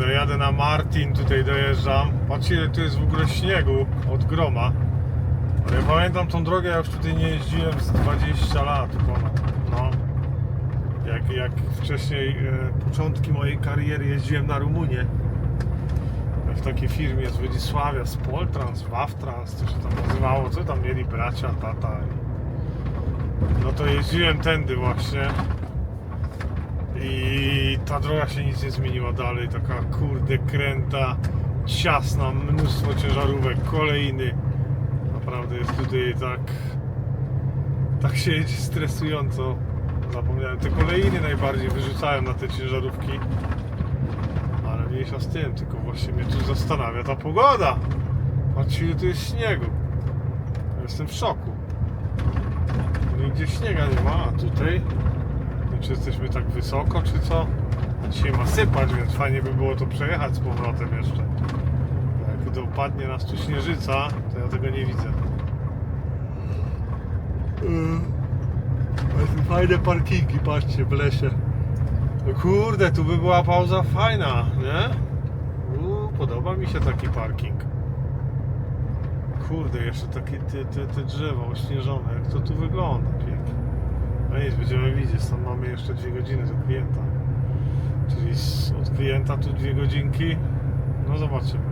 Kurde, jadę na Martin, tutaj dojeżdżam. Patrzcie, ile tu jest w ogóle śniegu od groma. Ale ja pamiętam tą drogę, ja już tutaj nie jeździłem z 20 lat ponad. No. Jak, jak wcześniej, e, początki mojej kariery jeździłem na Rumunię. W takiej firmie z Władysławia, z Poltrans, Wawtrans, co się tam nazywało, co tam mieli bracia, tata. No to jeździłem tędy właśnie. I ta droga się nic nie zmieniła dalej, taka kurde kręta, ciasna, mnóstwo ciężarówek, kolejny. Naprawdę jest tutaj tak, tak się jedzie stresująco. Zapomniałem, te kolejny najbardziej wyrzucają na te ciężarówki. Ale mniejsza z tym, tylko właśnie mnie tu zastanawia ta pogoda. Patrzcie ile tu jest śniegu. Jestem w szoku. Nigdzie śniega nie ma, a tutaj czy jesteśmy tak wysoko, czy co? Dzisiaj ma sypać, więc fajnie by było to przejechać z powrotem jeszcze. Jak dopadnie nas tu śnieżyca, to ja tego nie widzę. Tu fajne parkingi, patrzcie, w lesie. No kurde, tu by była pauza fajna, nie? Uuu, podoba mi się taki parking. Kurde, jeszcze takie te, te, te drzewa ośnieżone, jak to tu wygląda. No nic, będziemy widzieć, tam mamy jeszcze dwie godziny do klienta. Czyli od klienta tu dwie godzinki. No zobaczymy.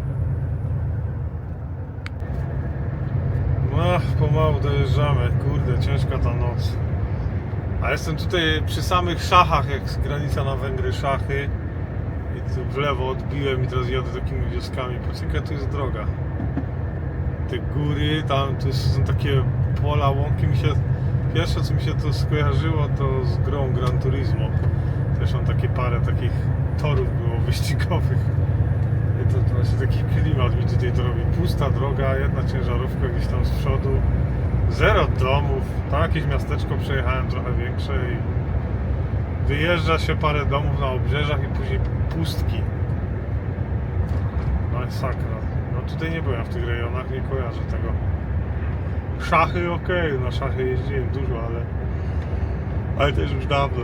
No, pomału dojeżdżamy. Kurde, ciężka ta noc. A jestem tutaj przy samych szachach, jak granica na Węgry szachy. I tu w lewo odbiłem i teraz jadę takimi wioskami. Poczekaj, tu jest droga. Te góry, tam to są takie pola, łąki mi się... Pierwsze co mi się to skojarzyło to z grą Gran Turismo. Też mam takie parę takich torów było wyścigowych. I to, to właśnie taki klimat mi tutaj to robi. Pusta droga, jedna ciężarówka gdzieś tam z przodu. Zero domów. Tam jakieś miasteczko przejechałem trochę większe i wyjeżdża się parę domów na obrzeżach i później pustki. No i sakra. No tutaj nie byłem w tych rejonach, nie kojarzę tego. Szachy okej, na szachy jeździłem dużo, ale ale też już dawno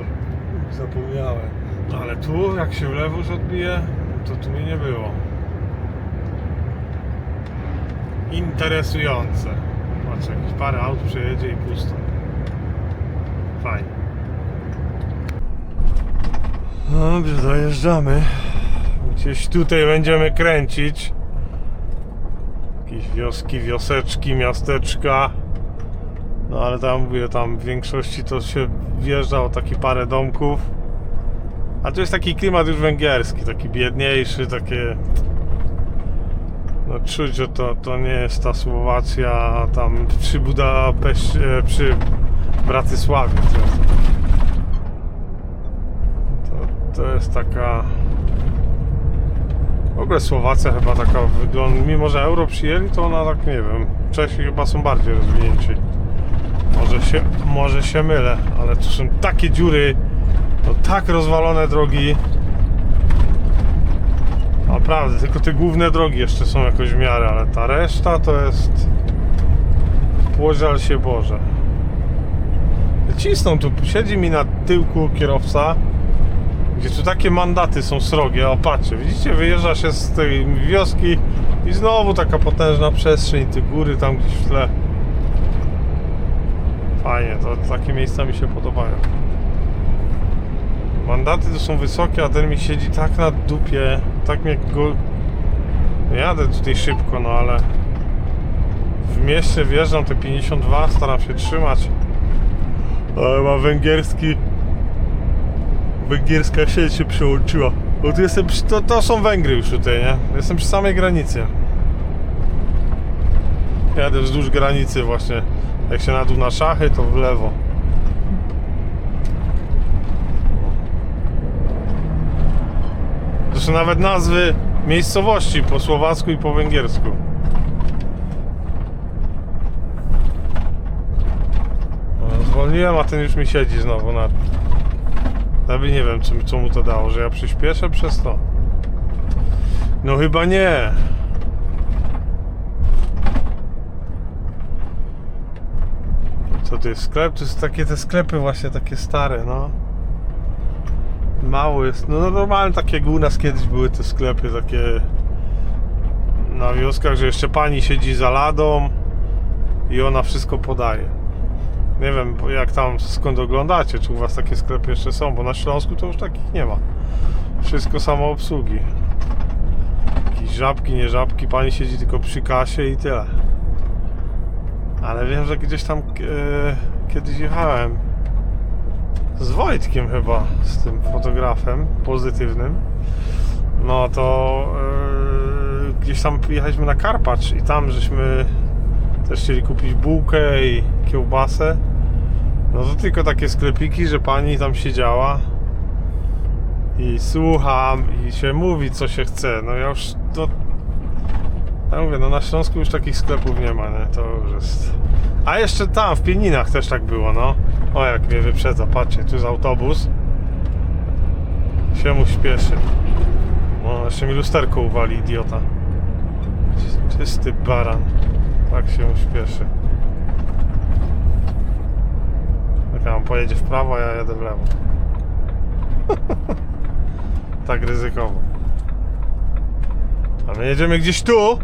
zapomniałem. No ale tu, jak się już odbije, to tu mnie nie było. Interesujące. Patrz, jakieś parę aut przejedzie i pusto. Fajnie. Dobrze, dojeżdżamy. Gdzieś tutaj będziemy kręcić. Jakieś wioski, wioseczki, miasteczka. No ale tam mówię, tam w większości to się wjeżdża o takie parę domków. A tu jest taki klimat już węgierski, taki biedniejszy, takie... No czuć, że to, to nie jest ta Słowacja tam przy Budapeszcie, przy Bratysławie. To, to jest taka... W ogóle Słowacja chyba taka wygląda, mimo że euro przyjęli, to ona tak nie wiem. Czesi chyba są bardziej rozwinięci. Może się, może się mylę, ale tu są takie dziury, no tak rozwalone drogi. Naprawdę, tylko te główne drogi jeszcze są jakoś w miarę, ale ta reszta to jest... Płożal się Boże. Cisną tu, siedzi mi na tyłku kierowca, gdzie tu takie mandaty są srogie, o patrzcie, widzicie, wyjeżdża się z tej wioski i znowu taka potężna przestrzeń, te góry tam gdzieś w tle. Fajnie, to takie miejsca mi się podobają. Mandaty to są wysokie, a ten mi siedzi tak na dupie, tak mnie go... Jadę tutaj szybko, no ale w mieście wjeżdżam te 52, staram się trzymać. Ale ma węgierski... Węgierska sieć się przyłączyła. Bo tu jestem przy... to, to są Węgry już tutaj, nie? Jestem przy samej granicy. Jadę wzdłuż granicy właśnie. Jak się na dół na szachy, to w lewo. Są nawet nazwy miejscowości po słowacku i po węgiersku. Zwolniłem, a ten już mi siedzi znowu na... Nawet nie wiem, co, co mu to dało, że ja przyspieszę przez to. No chyba nie. Co to jest sklep? To jest takie te sklepy właśnie takie stare, no. Mało jest. No normalnie takie u nas kiedyś były te sklepy takie na wioskach, że jeszcze pani siedzi za ladą i ona wszystko podaje. Nie wiem jak tam skąd oglądacie, czy u was takie sklepy jeszcze są, bo na Śląsku to już takich nie ma. Wszystko samo obsługi. Jakieś żabki, nie żabki, pani siedzi tylko przy kasie i tyle. Ale wiem, że gdzieś tam e, kiedyś jechałem z Wojtkiem chyba, z tym fotografem pozytywnym. No to e, gdzieś tam jechaliśmy na Karpacz i tam żeśmy też chcieli kupić bułkę i kiełbasę. No to tylko takie sklepiki, że pani tam siedziała i słucham i się mówi co się chce. No ja już to ja mówię, no na Śląsku już takich sklepów nie ma, nie? To już jest. A jeszcze tam, w Pieninach też tak było, no. O, jak mnie wyprzedza, patrzcie, tu jest autobus. Się mu śpieszy. No, jeszcze mi lusterko uwali, idiota. Czysty baran. Tak się mu śpieszy. On pojedzie w prawo, a ja jadę w lewo. tak ryzykowo. A my jedziemy gdzieś tu.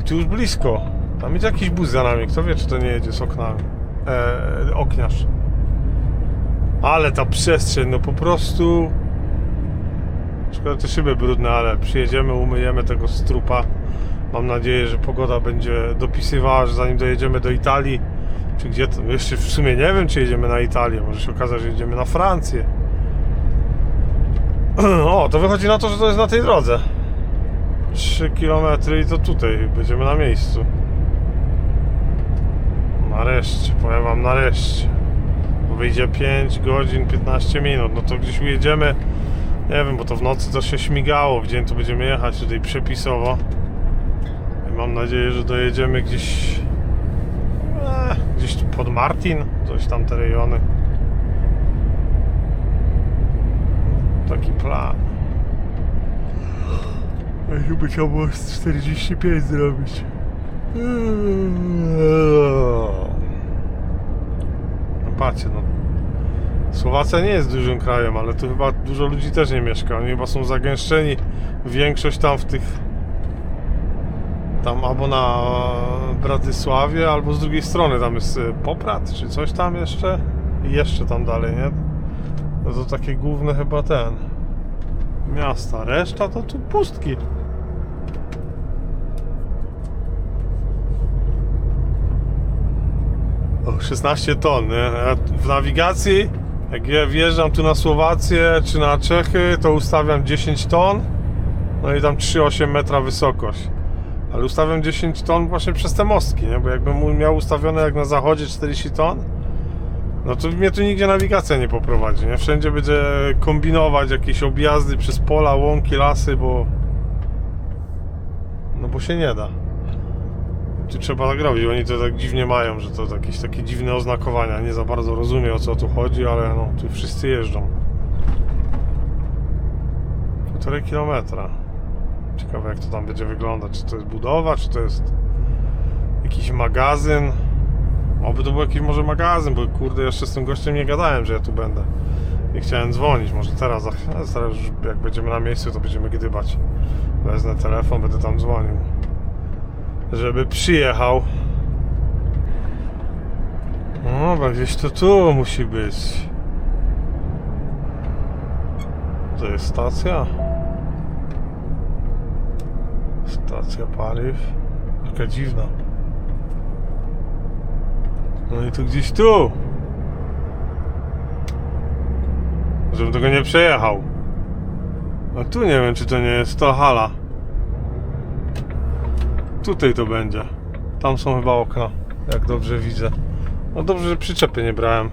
I tu już blisko. Tam jest jakiś bus za nami. Kto wie, czy to nie jedzie z oknami. Eee, okniarz. Ale ta przestrzeń, no po prostu... Szkoda te szyby brudne, ale przyjedziemy, umyjemy tego strupa. Mam nadzieję, że pogoda będzie dopisywała, że zanim dojedziemy do Italii, czy gdzie to, jeszcze w sumie nie wiem, czy jedziemy na Italię, może się okazać, że jedziemy na Francję. O, to wychodzi na to, że to jest na tej drodze. 3 km i to tutaj, będziemy na miejscu. Nareszcie, powiem wam nareszcie. Wyjdzie 5 godzin, 15 minut, no to gdzieś ujedziemy, nie wiem, bo to w nocy to się śmigało, w dzień to będziemy jechać tutaj przepisowo. I mam nadzieję, że dojedziemy gdzieś gdzieś pod Martin, coś tam te rejony. Taki plan. Chyba trzeba było z 45 zrobić. No patrzcie, no. Słowacja nie jest dużym krajem, ale tu chyba dużo ludzi też nie mieszka. Oni chyba są zagęszczeni. Większość tam w tych. Tam albo na Bratysławie, albo z drugiej strony tam jest y, Poprad, czy coś tam jeszcze. I jeszcze tam dalej, nie? No to takie główne chyba ten. Miasta. Reszta to tu pustki. O, 16 ton, nie? W nawigacji, jak ja wjeżdżam tu na Słowację czy na Czechy, to ustawiam 10 ton, no i tam 3,8 metra wysokość. Ale ustawiam 10 ton właśnie przez te mostki, nie? Bo jakbym miał ustawione jak na zachodzie 40 ton, no to mnie tu nigdzie nawigacja nie poprowadzi, nie? Wszędzie będzie kombinować jakieś objazdy przez pola, łąki, lasy, bo... No bo się nie da. Tu trzeba tak robić, oni to tak dziwnie mają, że to jakieś takie dziwne oznakowania. Nie za bardzo rozumiem o co tu chodzi, ale no tu wszyscy jeżdżą. Półtorej kilometra. Ciekawe jak to tam będzie wyglądać. Czy to jest budowa, czy to jest jakiś magazyn. Oby to był jakiś może magazyn, bo kurde jeszcze z tym gościem nie gadałem, że ja tu będę. Nie chciałem dzwonić, może teraz, teraz jak będziemy na miejscu, to będziemy gdybać. Wezmę telefon, będę tam dzwonił żeby przyjechał. No, bo gdzieś to tu musi być. To jest stacja? Stacja paliw. Taka dziwna. No i to gdzieś tu. Żebym tego nie przejechał. A tu nie wiem, czy to nie jest to hala. Tutaj to będzie. Tam są chyba okna, jak dobrze widzę. No dobrze, że przyczepy nie brałem.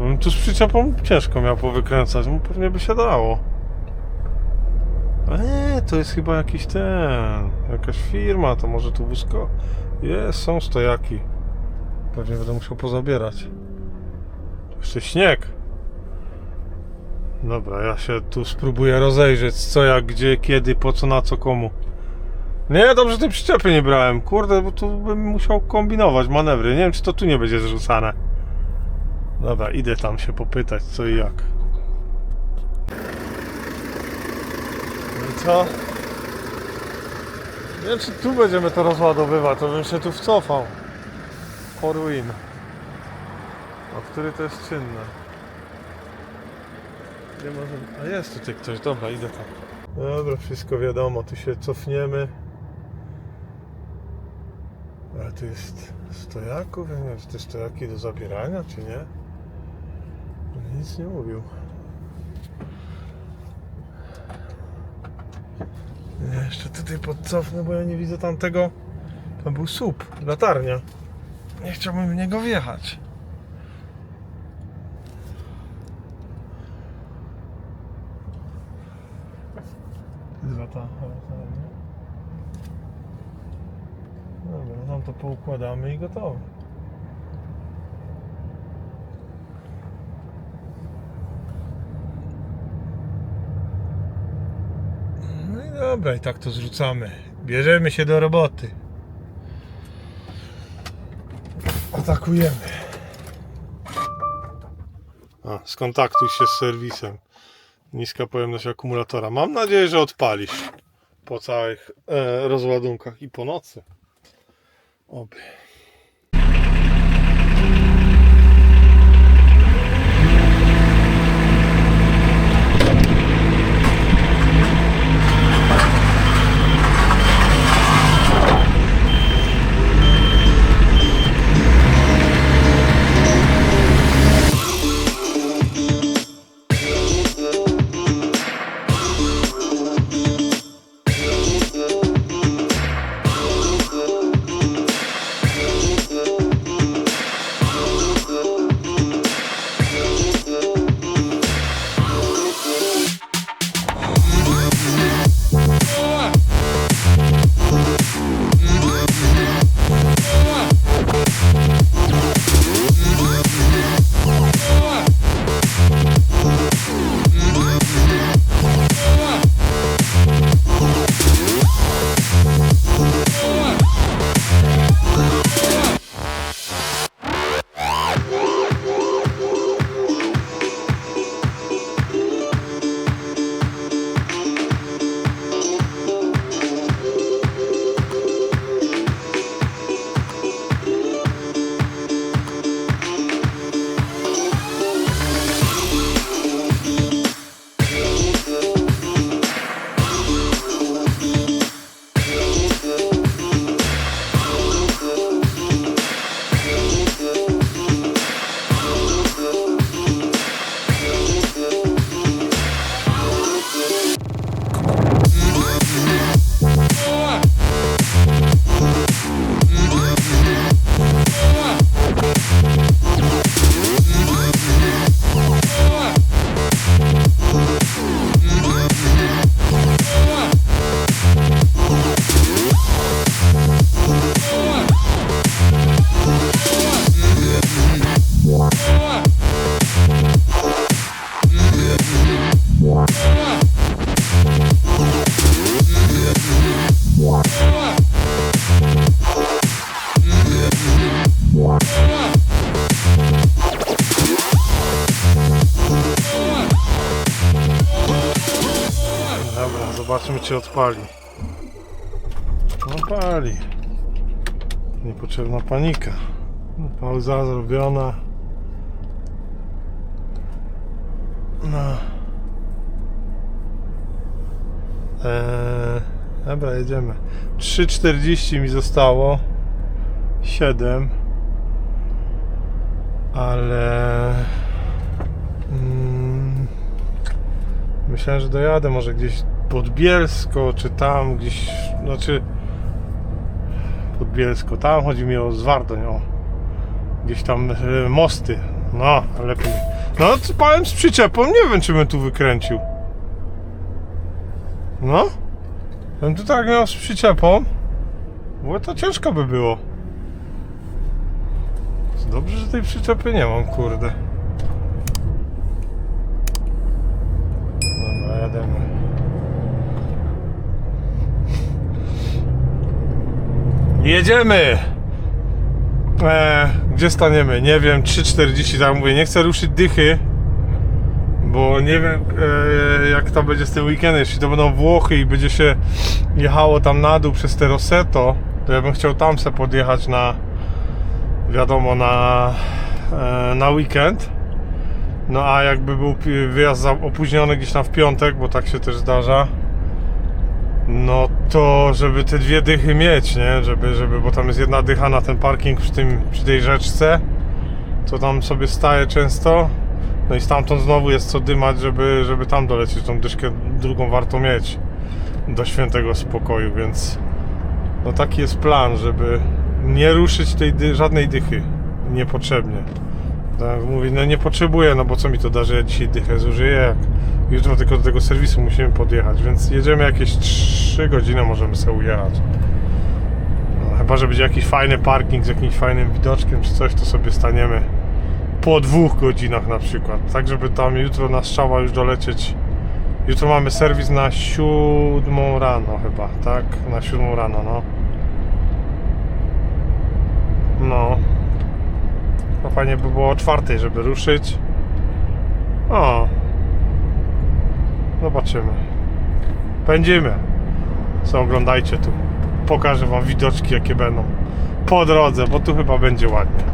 No, tu z przyczepą ciężko miał powykręcać, no pewnie by się dało. Eee, to jest chyba jakiś ten, jakaś firma, to może tu wózko. Jest, są stojaki. Pewnie będę musiał pozabierać. Jeszcze śnieg. Dobra, ja się tu spróbuję rozejrzeć, co jak, gdzie, kiedy, po co, na co, komu. Nie, dobrze tej przyczepy nie brałem. Kurde, bo tu bym musiał kombinować manewry. Nie wiem, czy to tu nie będzie zrzucane. Dobra, idę tam się popytać co i jak. No i co? Nie wiem czy tu będziemy to rozładowywać, to bym się tu wcofał. For win. A który to jest czynne? Nie może... A jest tutaj ktoś, dobra, idę tam. Dobra, wszystko wiadomo, tu się cofniemy. Ale to jest stojaków? Ja nie wiem, czy te stojaki do zabierania, czy nie? Nic nie mówił. Jeszcze tutaj podcofnę, bo ja nie widzę tamtego. Tam był słup, latarnia. Nie chciałbym w niego wjechać. Latarnia. Dobra, tam to poukładamy i gotowe. No i dobra, i tak to zrzucamy. Bierzemy się do roboty. Atakujemy. A, skontaktuj się z serwisem. Niska pojemność akumulatora. Mam nadzieję, że odpalisz po całych e, rozładunkach i po nocy. Oby. Czy odpali. No pali. Niepotrzebna panika. Pauza zrobiona. No. Eee, dobra, jedziemy. 3,40 mi zostało. 7. Ale... Mm, Myślałem, że dojadę może gdzieś pod Bielsko, czy tam gdzieś, znaczy pod Bielsko, tam chodzi mi o Zwardoń, o gdzieś tam e, mosty, no lepiej. No powiem z przyczepą, nie wiem czy bym tu wykręcił. No, bym tu tak miał z przyczepą, bo to ciężko by było. Dobrze, że tej przyczepy nie mam, kurde. Dobra, jademy. Jedziemy! E, gdzie staniemy? Nie wiem, 3.40, tak jak mówię, nie chcę ruszyć dychy, bo nie wiem e, jak to będzie z tym weekendem, jeśli to będą Włochy i będzie się jechało tam na dół przez te Roseto, to ja bym chciał tam se podjechać na, wiadomo, na, e, na weekend. No a jakby był wyjazd opóźniony gdzieś tam w piątek, bo tak się też zdarza, no to żeby te dwie dychy mieć, nie? Żeby, żeby, bo tam jest jedna dycha na ten parking przy, tym, przy tej rzeczce, co tam sobie staje często. No i stamtąd znowu jest co dymać, żeby, żeby tam dolecieć. Tą dyszkę drugą warto mieć do świętego spokoju, więc no taki jest plan, żeby nie ruszyć tej dy, żadnej dychy niepotrzebnie. Tak mówię, no nie potrzebuję, no bo co mi to da, że ja dzisiaj dychę zużyję, jak jutro tylko do tego serwisu musimy podjechać, więc jedziemy jakieś 3 godziny, możemy sobie ujechać. No, chyba, że będzie jakiś fajny parking z jakimś fajnym widoczkiem czy coś, to sobie staniemy po dwóch godzinach na przykład, tak żeby tam jutro na strzała już dolecieć. Jutro mamy serwis na siódmą rano chyba, tak? Na siódmą rano, no. No. No fajnie by było o czwartej, żeby ruszyć. O. Zobaczymy. Pędzimy. Co oglądajcie tu. Pokażę wam widoczki jakie będą. Po drodze, bo tu chyba będzie ładnie.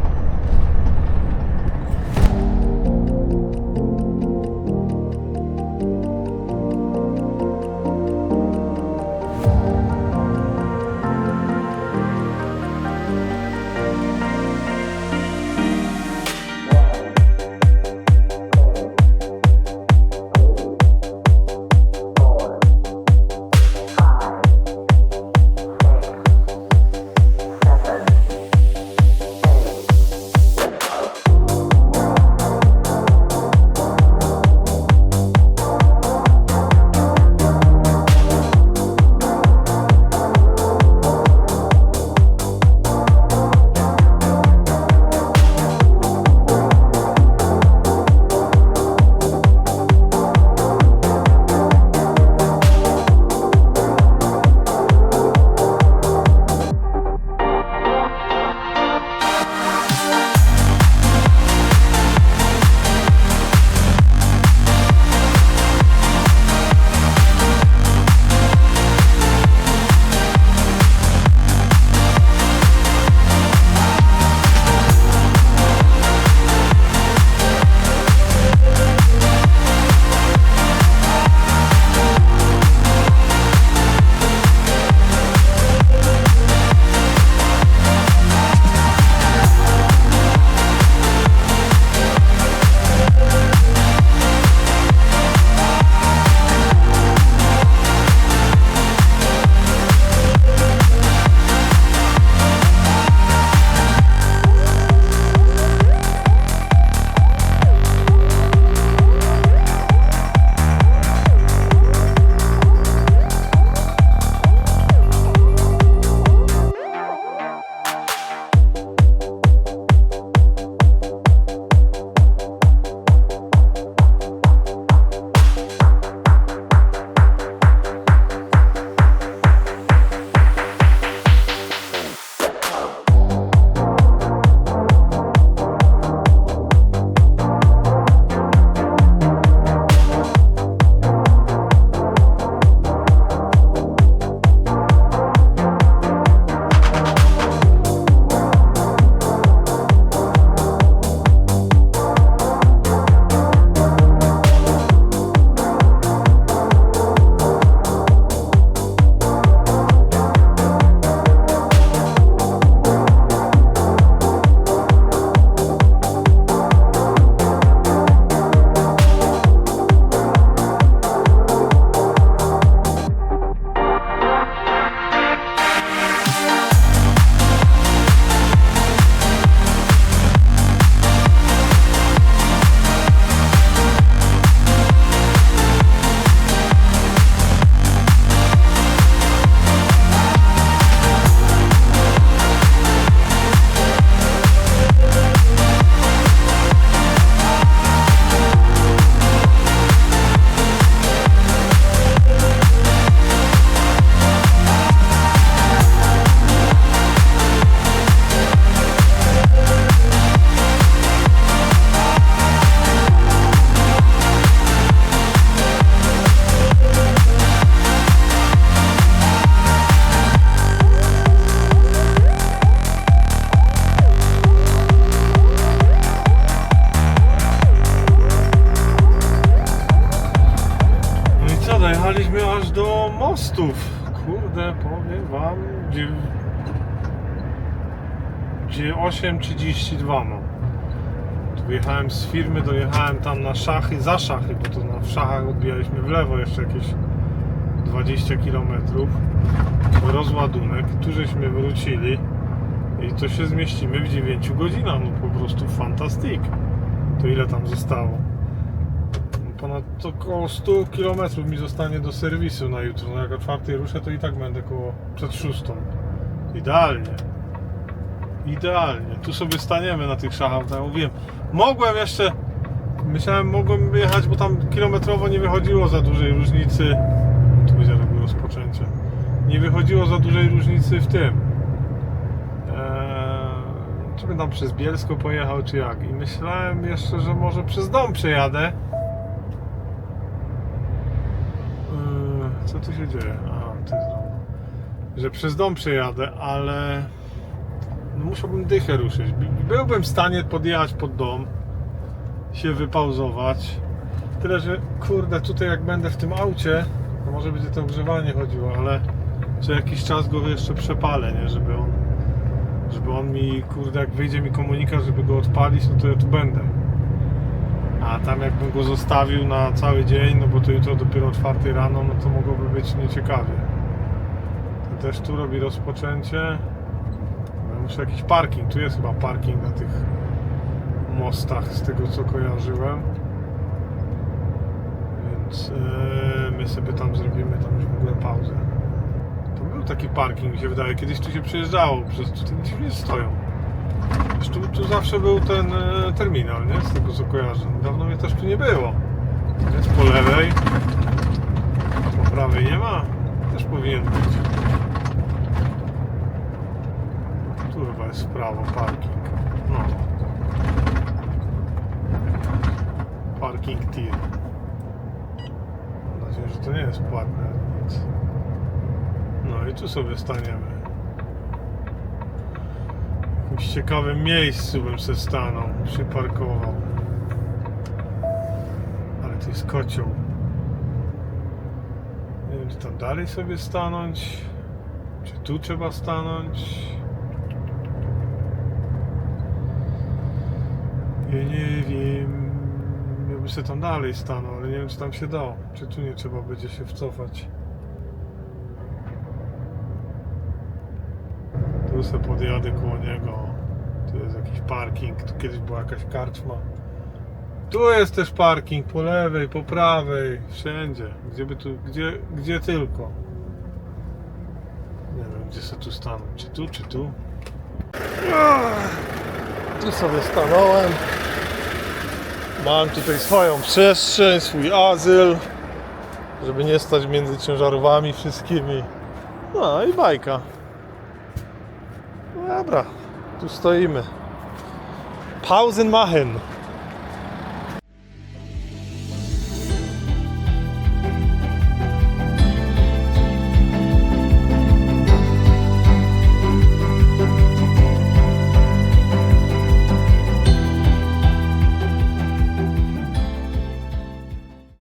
Dojechaliśmy aż do mostów. Kurde, powiem wam, gdzie, gdzie 8.32 mam. Tu wyjechałem z firmy, dojechałem tam na szachy, za szachy, bo to na, w szachach odbijaliśmy w lewo jeszcze jakieś 20 km. Rozładunek, tu żeśmy wrócili i to się zmieścimy w 9 godzinach, no po prostu fantastyk. To ile tam zostało? Ponad to około 100 km mi zostanie do serwisu na jutro. No jak o czwartej ruszę, to i tak będę koło przed szóstą. Idealnie. Idealnie. Tu sobie staniemy na tych szachach, tak jak mówiłem. Mogłem jeszcze, myślałem, mogłem jechać, bo tam kilometrowo nie wychodziło za dużej różnicy. Tu będzie robił rozpoczęcie. Nie wychodziło za dużej różnicy w tym. Eee, czy bym tam przez Bielsko pojechał, czy jak. I myślałem jeszcze, że może przez dom przejadę. Eee, Co tu się dzieje? A. Że przez dom przejadę, ale no musiałbym dychę ruszyć. By- Byłbym w stanie podjechać pod dom, się wypauzować. Tyle, że kurde, tutaj jak będę w tym aucie, to może będzie to ogrzewanie chodziło, ale co jakiś czas go jeszcze przepalę, nie? Żeby on, żeby on mi, kurde, jak wyjdzie mi komunikat, żeby go odpalić, no to ja tu będę. A tam jakbym go zostawił na cały dzień, no bo to jutro dopiero o 4 rano, no to mogłoby być nieciekawie. To też tu robi rozpoczęcie. No, Muszę jakiś parking, tu jest chyba parking na tych mostach, z tego co kojarzyłem. Więc e, my sobie tam zrobimy tam już w ogóle pauzę. To był taki parking, mi się wydaje. Kiedyś tu się przyjeżdżało, przez tu gdzieś nie stoją. Tu, tu zawsze był ten e, terminal, nie? Z tego co kojarzę. Dawno mnie też tu nie było. Jest po lewej. Po prawej nie ma. Też powinien być. Tu chyba jest w prawo parking. No. Parking tier. Mam nadzieję, że to nie jest płatne nic. No i tu sobie staniemy. Jakimś ciekawym miejscu bym se stanął, przyparkował. Ale to jest kocioł. Nie wiem, czy tam dalej sobie stanąć, czy tu trzeba stanąć. Ja nie wiem. Ja bym sobie tam dalej stanął, ale nie wiem, czy tam się da. Czy tu nie trzeba będzie się wcofać. Tu sobie podjadę koło niego. Tu jest jakiś parking. Tu kiedyś była jakaś karczma. Tu jest też parking po lewej, po prawej, wszędzie. Gdzie by tu, gdzie, gdzie tylko. Nie wiem, gdzie sobie tu stanąć. Czy tu, czy tu? Tu sobie stanąłem. Mam tutaj swoją przestrzeń, swój azyl, żeby nie stać między ciężarowami wszystkimi. No i bajka. Dobra, tu stoimy. Pausen machen.